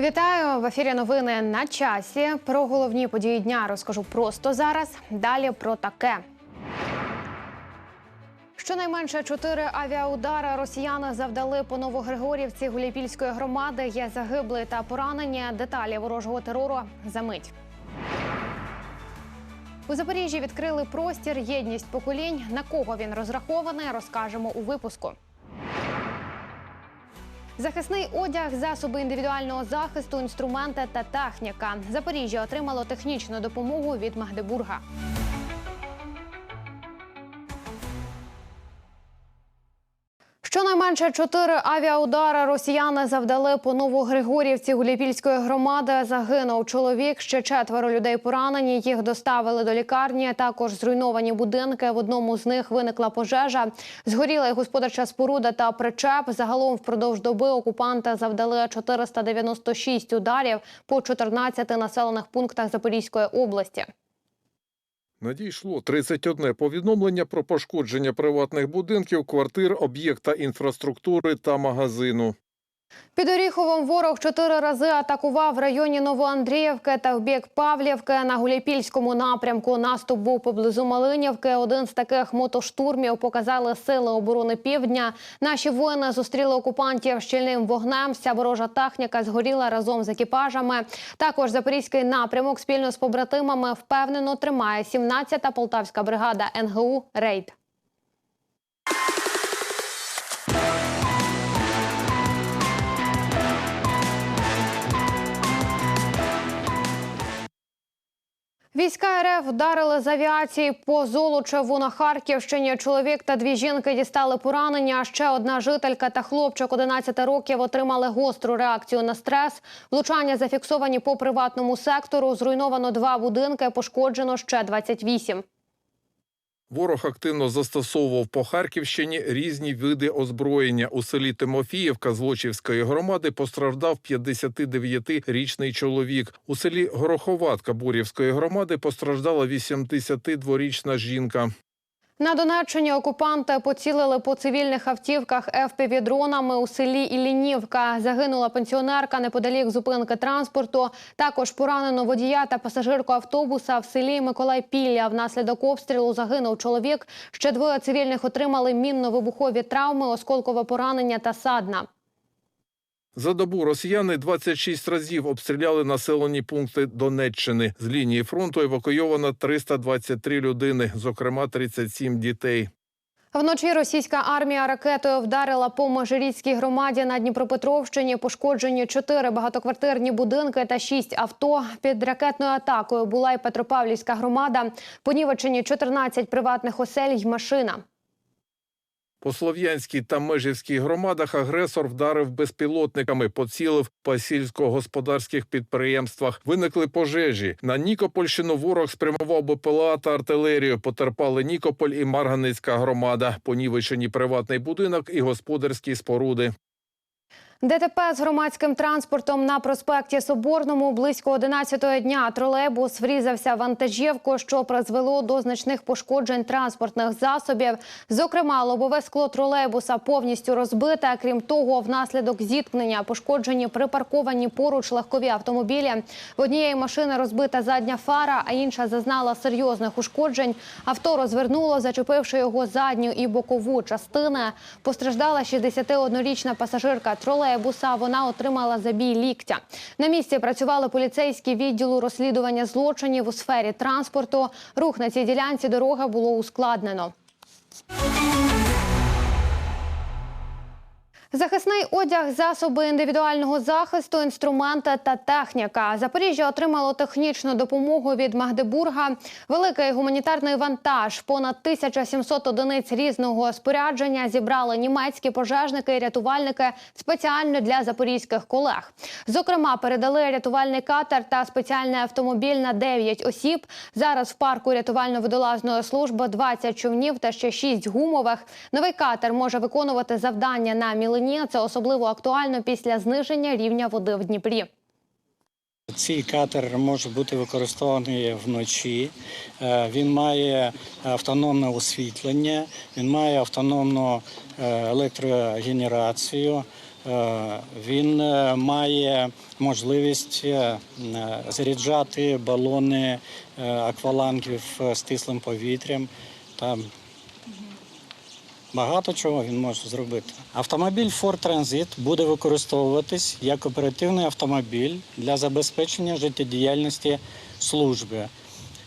Вітаю в ефірі. Новини на часі. Про головні події дня розкажу просто зараз. Далі про таке. Щонайменше чотири авіаудари росіяни завдали по Новогригорівці Гуляйпільської громади. Є загиблі та поранені. Деталі ворожого терору за мить. У Запоріжжі відкрили простір єдність поколінь. На кого він розрахований, розкажемо у випуску. Захисний одяг, засоби індивідуального захисту, інструменти та техніка. Запоріжжя отримало технічну допомогу від Магдебурга. Щонайменше чотири авіаудари росіяни завдали по Новогригорівці Гуляйпільської громади. Загинув чоловік. Ще четверо людей поранені. Їх доставили до лікарні. Також зруйновані будинки. В одному з них виникла пожежа. Згоріла й господарча споруда та причеп. Загалом впродовж доби окупанти завдали 496 ударів по 14 населених пунктах Запорізької області. Надійшло 31 повідомлення про пошкодження приватних будинків, квартир, об'єкта інфраструктури та магазину. Під Оріховом ворог чотири рази атакував в районі Новоандріївки та в бік Павлівки на Гуляйпільському напрямку. Наступ був поблизу Малинівки. Один з таких мотоштурмів показали сили оборони півдня. Наші воїни зустріли окупантів щільним вогнем. Вся ворожа техніка згоріла разом з екіпажами. Також запорізький напрямок спільно з побратимами впевнено тримає 17-та полтавська бригада НГУ Рейд. Війська РФ вдарили з авіації по Золочеву на Харківщині. Чоловік та дві жінки дістали поранення. Ще одна жителька та хлопчик 11 років отримали гостру реакцію на стрес. Влучання зафіксовані по приватному сектору. Зруйновано два будинки, пошкоджено ще 28. Ворог активно застосовував по Харківщині різні види озброєння. У селі Тимофіївка Злочівської громади постраждав 59-річний чоловік. У селі Гороховатка Бурівської громади постраждала 82-річна жінка. На Донеччині окупанти поцілили по цивільних автівках ФПВ-дронами у селі Ілінівка. Загинула пенсіонерка неподалік зупинки транспорту. Також поранено водія та пасажирку автобуса в селі Миколай-Пілля. Внаслідок обстрілу загинув чоловік. Ще двоє цивільних отримали мінно-вибухові травми, осколкове поранення та садна. За добу росіяни 26 разів обстріляли населені пункти Донеччини. З лінії фронту евакуйовано 323 людини, зокрема 37 дітей. Вночі російська армія ракетою вдарила по Межиріцькій громаді на Дніпропетровщині. Пошкоджені чотири багатоквартирні будинки та шість авто. Під ракетною атакою була й Петропавлівська громада. Понівечені 14 приватних осель й машина. По Слов'янській та Межівській громадах агресор вдарив безпілотниками, поцілив по сільськогосподарських підприємствах. Виникли пожежі. На Нікопольщину ворог спрямував БПЛА та артилерію. Потерпали Нікополь і Марганицька громада. Понівечені приватний будинок і господарські споруди. ДТП з громадським транспортом на проспекті Соборному близько 11 дня тролейбус врізався в вантажівку, що призвело до значних пошкоджень транспортних засобів. Зокрема, лобове скло тролейбуса повністю розбите. Крім того, внаслідок зіткнення пошкоджені припарковані поруч легкові автомобілі. В однієї машини розбита задня фара, а інша зазнала серйозних ушкоджень. Авто розвернуло, зачепивши його задню і бокову частини. Постраждала 61-річна пасажирка тролейбуса. Вона отримала забій ліктя. На місці працювали поліцейські відділу розслідування злочинів у сфері транспорту. Рух на цій ділянці дороги було ускладнено. Захисний одяг, засоби індивідуального захисту, інструменти та техніка. Запоріжжя отримало технічну допомогу від Магдебурга. Великий гуманітарний вантаж, понад 1700 одиниць різного спорядження зібрали німецькі пожежники і рятувальники спеціально для запорізьких колег. Зокрема, передали рятувальний катер та спеціальний автомобіль на 9 осіб. Зараз в парку рятувально-водолазної служби 20 човнів та ще 6 гумових. Новий катер може виконувати завдання на мілені. Це особливо актуально після зниження рівня води в Дніпрі. Цей катер може бути використований вночі. Е, Він має автономне освітлення, він має автономну е, електрогенерацію. Е, Він має можливість заряджати балони аквалангів е, стислим повітрям. Там багато чого він може зробити. Автомобіль Ford Transit буде використовуватись як оперативний автомобіль для забезпечення життєдіяльності служби,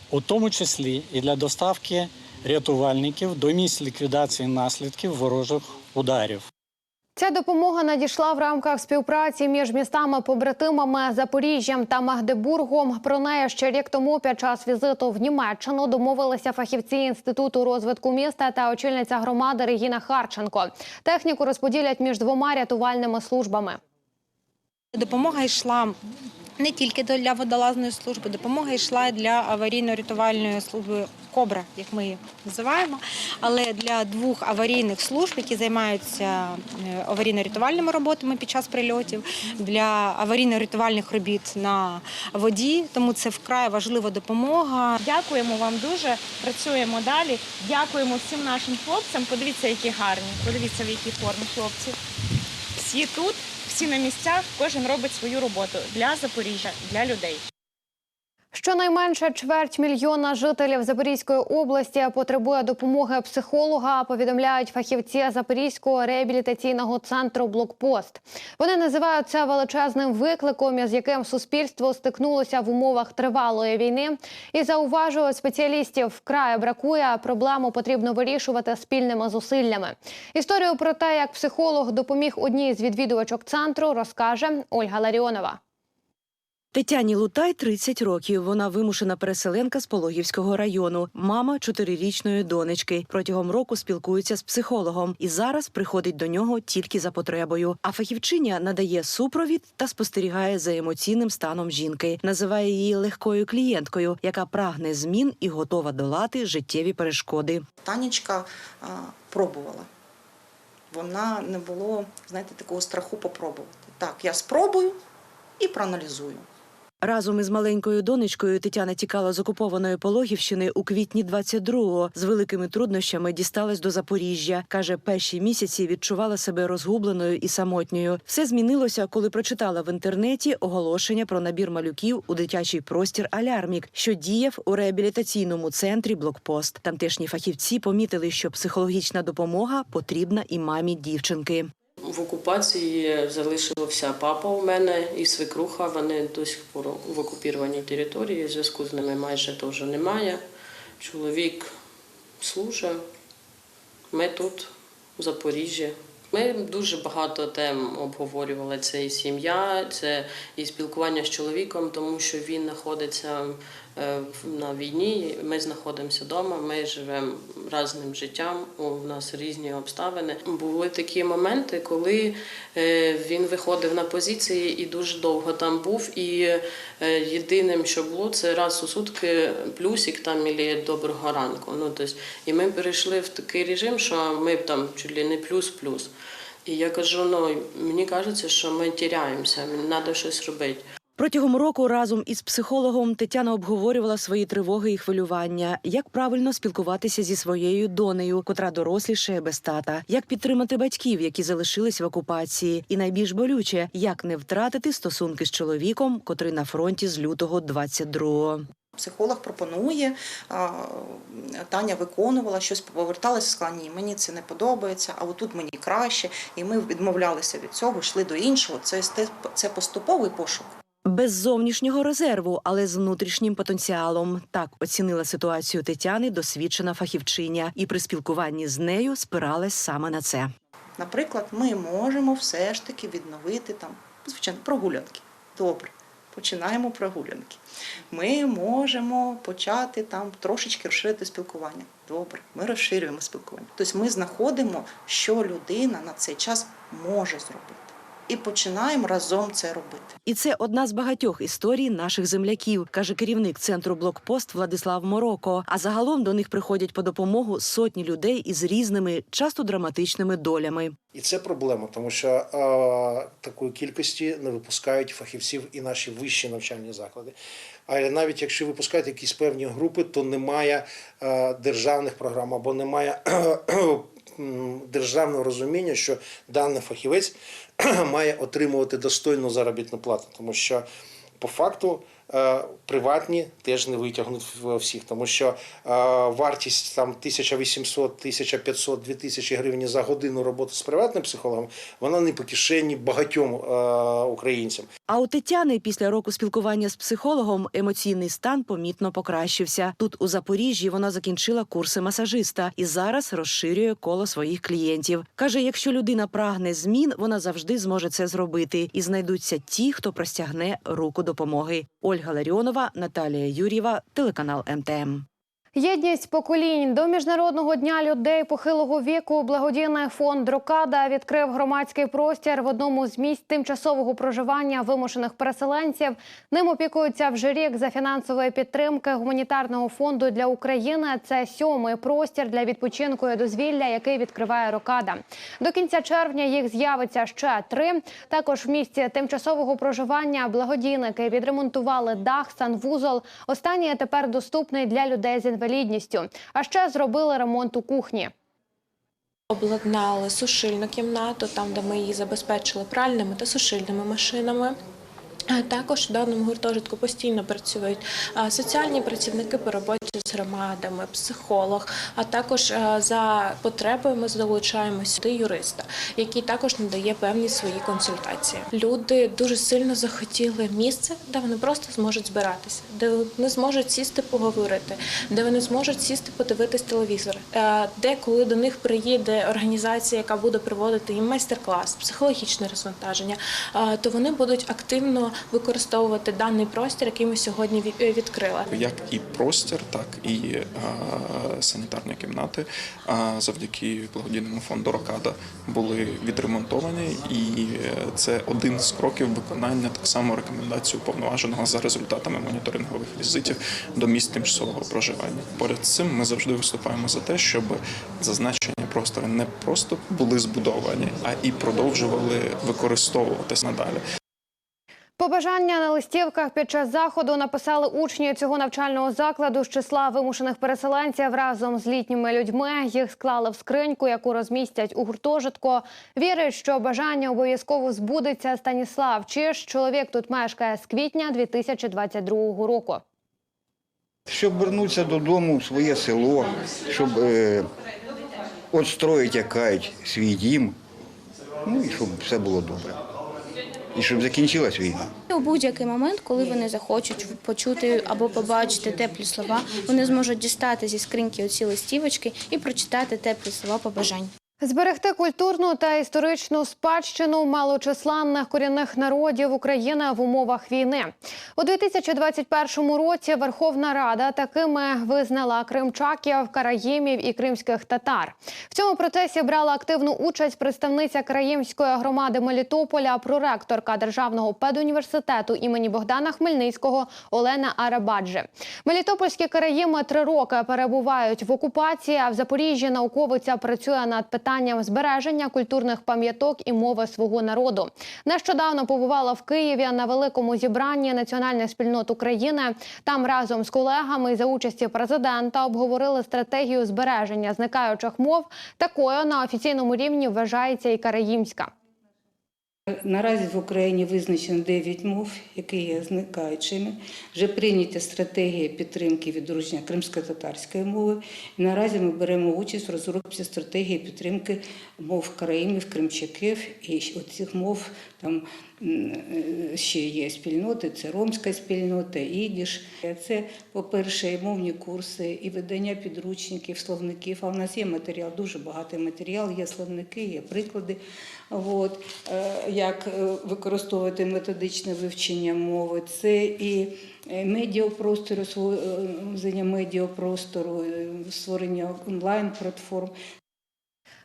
у тому числі і для доставки рятувальників до місць ліквідації наслідків ворожих ударів. Ця допомога надійшла в рамках співпраці між містами-побратимами Запоріжжям та Магдебургом. Про неї ще рік тому під час візиту в Німеччину домовилися фахівці інституту розвитку міста та очільниця громади Регіна Харченко. Техніку розподілять між двома рятувальними службами. Допомога йшла не тільки для водолазної служби, допомога йшла для аварійно-рятувальної служби Кобра, як ми її називаємо, але для двох аварійних служб, які займаються е, аварійно-рятувальними роботами під час прильотів, для аварійно-рятувальних робіт на воді. Тому це вкрай важлива допомога. Дякуємо вам дуже. Працюємо далі. Дякуємо всім нашим хлопцям. Подивіться, які гарні. Подивіться, в якій формі хлопці. Всі тут, всі на місцях, кожен робить свою роботу для Запоріжжя, для людей. Щонайменше чверть мільйона жителів Запорізької області потребує допомоги психолога. Повідомляють фахівці Запорізького реабілітаційного центру Блокпост. Вони називають це величезним викликом, із яким суспільство стикнулося в умовах тривалої війни. І зауважують спеціалістів вкрай бракує. Проблему потрібно вирішувати спільними зусиллями. Історію про те, як психолог допоміг одній з відвідувачок центру, розкаже Ольга Ларіонова. Тетяні Лутай 30 років. Вона вимушена переселенка з Пологівського району, мама чотирирічної донечки. Протягом року спілкується з психологом і зараз приходить до нього тільки за потребою. А фахівчиня надає супровід та спостерігає за емоційним станом жінки. Називає її легкою клієнткою, яка прагне змін і готова долати життєві перешкоди. Танечка а, пробувала. Вона не було, знаєте, такого страху попробувати. Так, я спробую і проаналізую. Разом із маленькою донечкою Тетяна тікала з окупованої Пологівщини у квітні 22-го. З великими труднощами дісталась до Запоріжжя. Каже, перші місяці відчувала себе розгубленою і самотньою. Все змінилося, коли прочитала в інтернеті оголошення про набір малюків у дитячий простір Алярмік, що діяв у реабілітаційному центрі Блокпост. Тамтешні фахівці помітили, що психологічна допомога потрібна і мамі дівчинки. В окупації залишився папа у мене і свекруха. Вони до сих пор в окупірованій території. Зв'язку з ними майже теж немає. Чоловік служить. Ми тут, в Запоріжжі. Ми дуже багато тем обговорювали. Це і сім'я, це і спілкування з чоловіком, тому що він знаходиться на війні. Ми знаходимося вдома, ми живемо разним життям. У нас різні обставини. Були такі моменти, коли е, він виходив на позиції і дуже довго там був. І е, єдиним, що було, це раз у сутки плюсик там і доброго ранку. Ну тобто, і ми перейшли в такий режим, що ми там чуть не плюс-плюс. І я кажу: ну мені кажеться, що ми тіряємося, треба щось робити. Протягом року разом із психологом Тетяна обговорювала свої тривоги і хвилювання, як правильно спілкуватися зі своєю донею, котра дорослішає без тата, як підтримати батьків, які залишились в окупації, і найбільш болюче, як не втратити стосунки з чоловіком, котрий на фронті з лютого 22-го. Психолог пропонує, Таня виконувала щось, поверталася, сказала, ні, мені це не подобається, а отут мені краще. І ми відмовлялися від цього, йшли до іншого. Це, це поступовий пошук. Без зовнішнього резерву, але з внутрішнім потенціалом. Так оцінила ситуацію Тетяни досвідчена фахівчиня, і при спілкуванні з нею спиралась саме на це. Наприклад, ми можемо все ж таки відновити там, звичайно, прогулянки. Добре, починаємо прогулянки. Ми можемо почати там трошечки розширити спілкування. Добре, ми розширюємо спілкування. Тобто ми знаходимо, що людина на цей час може зробити. І починаємо разом це робити. І це одна з багатьох історій наших земляків, каже керівник центру блокпост Владислав Мороко. А загалом до них приходять по допомогу сотні людей із різними, часто драматичними долями. І це проблема, тому що е, такої кількості не випускають фахівців і наші вищі навчальні заклади. А навіть якщо випускають якісь певні групи, то немає е, державних програм або немає державного розуміння, що даний фахівець має отримувати достойну заробітну плату, тому що по факту приватні теж не витягнуть всіх, тому що е, вартість там 1800, 1500, 2000 гривень за годину роботи з приватним психологом, вона не по кишені багатьом е, українцям. А у Тетяни після року спілкування з психологом емоційний стан помітно покращився. Тут у Запоріжжі вона закінчила курси масажиста і зараз розширює коло своїх клієнтів. каже, якщо людина прагне змін, вона завжди зможе це зробити, і знайдуться ті, хто простягне руку допомоги. Ольга Ларіонова, Наталія Юрєва, телеканал МТМ. Єдність поколінь до міжнародного дня людей похилого віку. Благодійний фонд Рокада відкрив громадський простір в одному з місць тимчасового проживання вимушених переселенців. Ним опікуються вже рік за фінансової підтримки гуманітарного фонду для України. Це сьомий простір для відпочинку і дозвілля, який відкриває Рокада. До кінця червня їх з'явиться ще три. Також в місці тимчасового проживання благодійники відремонтували дах, санвузол. Останній тепер доступний для людей з інвалідністю. А ще зробили ремонт у кухні. Обладнали сушильну кімнату, там де ми її забезпечили пральними та сушильними машинами. Також в даному гуртожитку постійно працюють соціальні працівники по роботі з громадами, психолог. А також за потреби ми залучаємо сюди юриста, який також надає певні свої консультації. Люди дуже сильно захотіли місце, де вони просто зможуть збиратися, де вони зможуть сісти поговорити, де вони зможуть сісти подивитись телевізор, де коли до них приїде організація, яка буде проводити їм майстер-клас, психологічне розвантаження, то вони будуть активно використовувати даний простір, який ми сьогодні е, відкрили. як і простір, так і е, санітарні кімнати завдяки благодійному фонду Рокада були відремонтовані, і е, це один з кроків виконання так само рекомендацій уповноваженого за результатами моніторингових візитів до місць тимчасового проживання. Поряд з цим ми завжди виступаємо за те, щоб зазначені простори не просто були збудовані, а і продовжували використовуватись надалі. Побажання на листівках під час заходу написали учні цього навчального закладу з числа вимушених переселенців разом з літніми людьми. Їх склали в скриньку, яку розмістять у гуртожитку. Вірить, що бажання обов'язково збудеться. Станіслав Чиш, чоловік тут мешкає з квітня 2022 року. Щоб вернутися додому в своє село, щоб е, отстроїти як кажуть, свій дім, ну і щоб все було добре. І щоб закінчилась війна. У будь-який момент, коли вони захочуть почути або побачити теплі слова, вони зможуть дістати зі скриньки оці листівочки і прочитати теплі слова побажань. Зберегти культурну та історичну спадщину малочисленних корінних народів України в умовах війни у 2021 році. Верховна Рада такими визнала кримчаків, караїмів і кримських татар. В цьому процесі брала активну участь представниця Країмської громади Мелітополя, проректорка державного педуніверситету імені Богдана Хмельницького Олена Арабаджи. Мелітопольські караїми три роки перебувають в окупації. А в Запоріжжі науковиця працює над питанням збереження культурних пам'яток і мови свого народу. Нещодавно побувала в Києві на великому зібранні національних спільнот України. Там разом з колегами за участі президента обговорили стратегію збереження зникаючих мов. Такою на офіційному рівні вважається і караїмська. Наразі в Україні визначено 9 мов, які є зникаючими. Вже прийняті стратегії підтримки відродження кримсько-татарської мови. І наразі ми беремо участь в розробці стратегії підтримки мов караїмів, кримчаків і оцих мов там ще є спільноти, це ромська спільнота, ідіш. Це, по-перше, і мовні курси, і видання підручників, словників. А в нас є матеріал, дуже багатий матеріал, є словники, є приклади. От, е, як е, використовувати методичне вивчення мови. Це і е, медіапростору, медіапростору, створення онлайн-платформ.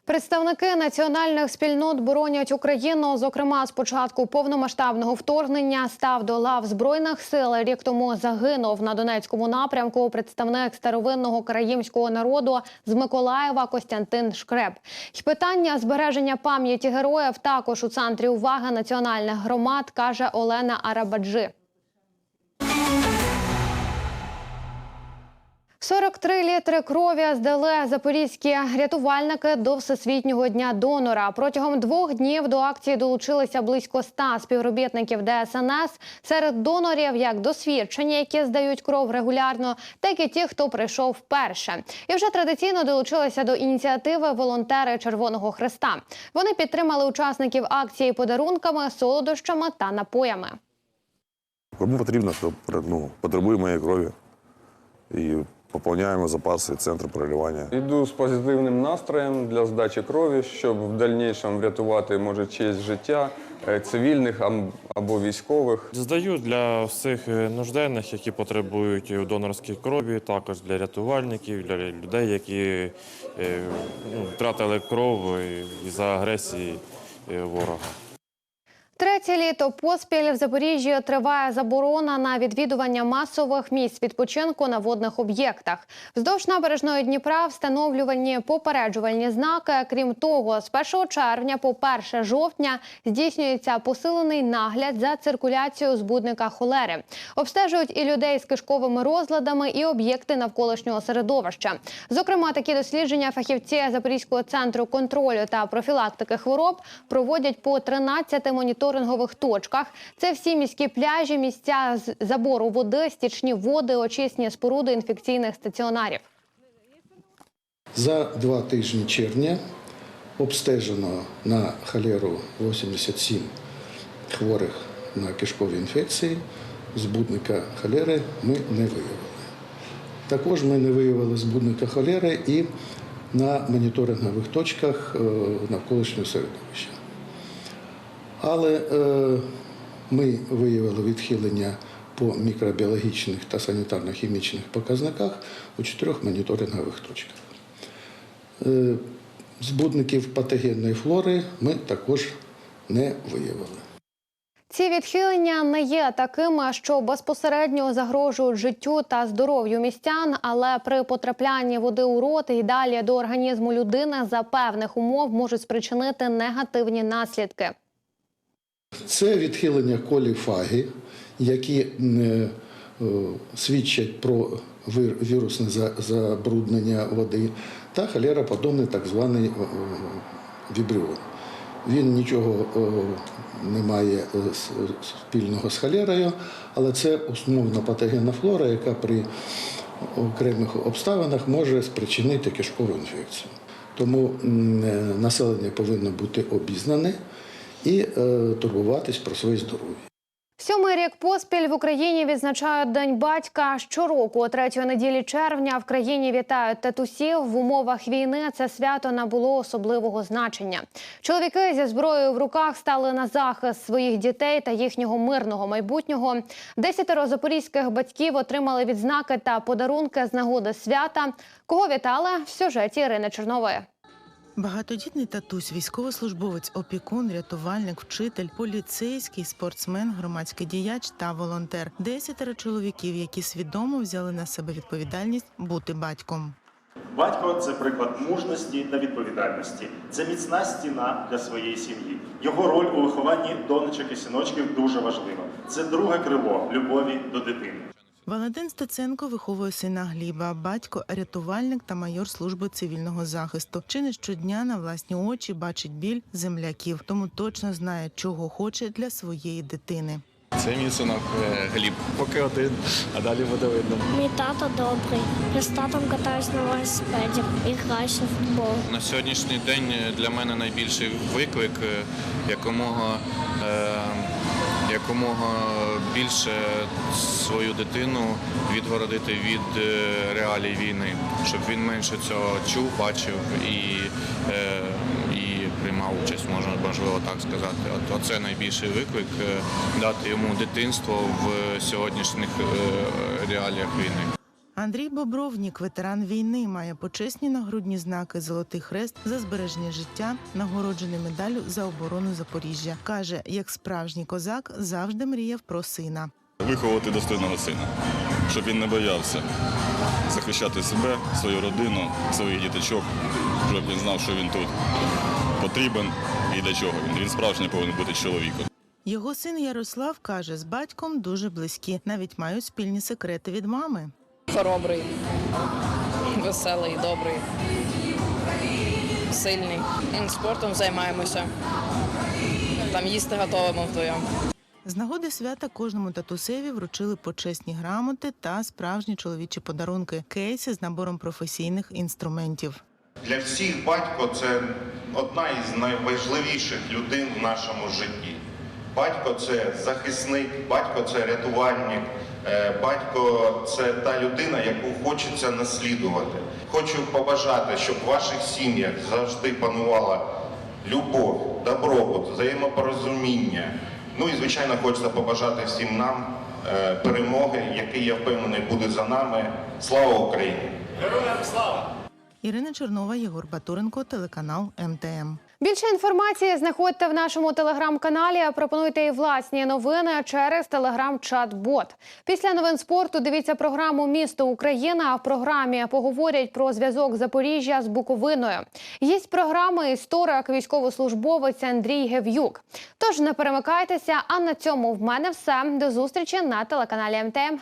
Представники національних спільнот боронять Україну. Зокрема, з початку повномасштабного вторгнення став до лав збройних сил. Рік тому загинув на Донецькому напрямку представник старовинного караїмського народу з Миколаєва Костянтин Шкреб. І питання збереження пам'яті героїв також у центрі уваги національних громад, каже Олена Арабаджи. 43 літри крові здали запорізькі рятувальники до Всесвітнього дня донора. Протягом двох днів до акції долучилися близько 100 співробітників ДСНС. Серед донорів як досвідчені, які здають кров регулярно, так і ті, хто прийшов вперше. І вже традиційно долучилися до ініціативи волонтери Червоного Хреста. Вони підтримали учасників акції подарунками, солодощами та напоями. Кому потрібно, хто ну, потребує моєї крові. І поповняємо запаси центру переливання. Йду з позитивним настроєм для здачі крові, щоб в дальнішому врятувати може честь життя е, цивільних ам- або військових. Здаю для всіх е, нужденних, які потребують донорської крові, також для рятувальників, для людей, які е, ну, втратили кров е, із-за агресії ворога. Третє літо поспіль в Запоріжжі триває заборона на відвідування масових місць відпочинку на водних об'єктах. Вздовж набережної Дніпра встановлювані попереджувальні знаки. Крім того, з 1 червня по 1 жовтня здійснюється посилений нагляд за циркуляцією збудника холери. Обстежують і людей з кишковими розладами, і об'єкти навколишнього середовища. Зокрема, такі дослідження фахівці Запорізького центру контролю та профілактики хвороб проводять по 13 моніторингових точках. Це всі міські пляжі, місця забору води, стічні води, очисні споруди інфекційних стаціонарів. За два тижні червня обстежено на холеру 87 хворих на кишкові інфекції. Збудника холери ми не виявили. Також ми не виявили збудника холери і на моніторингових точках е, навколишнього середовища. Але е, ми виявили відхилення по мікробіологічних та санітарно-хімічних показниках у чотирьох моніторингових точках. Е, Збудників патогенної флори ми також не виявили. Ці відхилення не є такими, що безпосередньо загрожують життю та здоров'ю містян, але при потраплянні води у рот і далі до організму людини за певних умов можуть спричинити негативні наслідки. Це відхилення коліфаги, які е, е, свідчать про вірусне забруднення води, та холероподобний так званий е, вібріон. Він нічого не має спільного з холерою, але це основна патогенна флора, яка при окремих обставинах може спричинити кишкову інфекцію. Тому населення повинно бути обізнане і е, турбуватись про своє здоров'я. Сьомий рік поспіль в Україні відзначають День батька. Щороку, о третьої неділі червня, в країні вітають татусів. В умовах війни це свято набуло особливого значення. Чоловіки зі зброєю в руках стали на захист своїх дітей та їхнього мирного майбутнього. Десятеро запорізьких батьків отримали відзнаки та подарунки з нагоди свята. Кого вітали в сюжеті Ірини Чернової. Багатодітний татусь, військовослужбовець, опікун, рятувальник, вчитель, поліцейський, спортсмен, громадський діяч та волонтер. Десятеро чоловіків, які свідомо взяли на себе відповідальність бути батьком. Батько це приклад мужності та відповідальності. Це міцна стіна для своєї сім'ї. Його роль у вихованні донечок і синочків дуже важлива. Це друге крило любові до дитини. Валентин Стеценко виховує сина Гліба, батько, рятувальник та майор служби цивільного захисту. Чи не щодня на власні очі бачить біль земляків, тому точно знає, чого хоче для своєї дитини. Це мій синок е, Гліб. Поки один, а далі буде видно. Мій тато добрий. Я з татом катаюсь на велосипеді і граюся в футбол. На сьогоднішній день для мене найбільший виклик е, якомога, е, якомога більше свою дитину відгородити від е, реалій війни, щоб він менше цього чув, бачив і, е, і приймав участь, можна можливо так сказати. От це найбільший виклик е, дати йому дитинство в сьогоднішніх реаліях війни. Андрій Бобровнік, ветеран війни, має почесні нагрудні знаки Золотий хрест за збереження життя, нагороджений медаллю за оборону Запоріжжя. каже, як справжній козак завжди мріяв про сина. Виховувати достойного сина, щоб він не боявся захищати себе, свою родину, своїх діточок, щоб він знав, що він тут потрібен і для чого він. Він справжній повинен бути чоловіком. Його син Ярослав каже, з батьком дуже близькі, навіть мають спільні секрети від мами. Хоробрий, Веселий, добрий, сильний. Спортом займаємося. Там їсти готовимо вдвоєм. З нагоди свята кожному татусеві вручили почесні грамоти та справжні чоловічі подарунки кейси з набором професійних інструментів. Для всіх батько це одна із найважливіших людей в нашому житті. Батько це захисник, батько це рятувальник, батько це та людина, яку хочеться наслідувати. Хочу побажати, щоб в ваших сім'ях завжди панувала любов, добробут, взаємопорозуміння. Ну і звичайно, хочеться побажати всім нам е, перемоги, який я впевнений буде за нами. Слава Україні! Героям слава! Ірина Чернова, Єгор Батуренко, телеканал МТМ. Більше інформації знаходьте в нашому телеграм-каналі. а Пропонуйте і власні новини через телеграм-чат-бот. Після новин спорту дивіться програму Місто Україна. В програмі поговорять про зв'язок Запоріжжя з Буковиною. Гість програми історик, військовослужбовець Андрій Гев'юк. Тож не перемикайтеся. А на цьому в мене все. До зустрічі на телеканалі МТМ.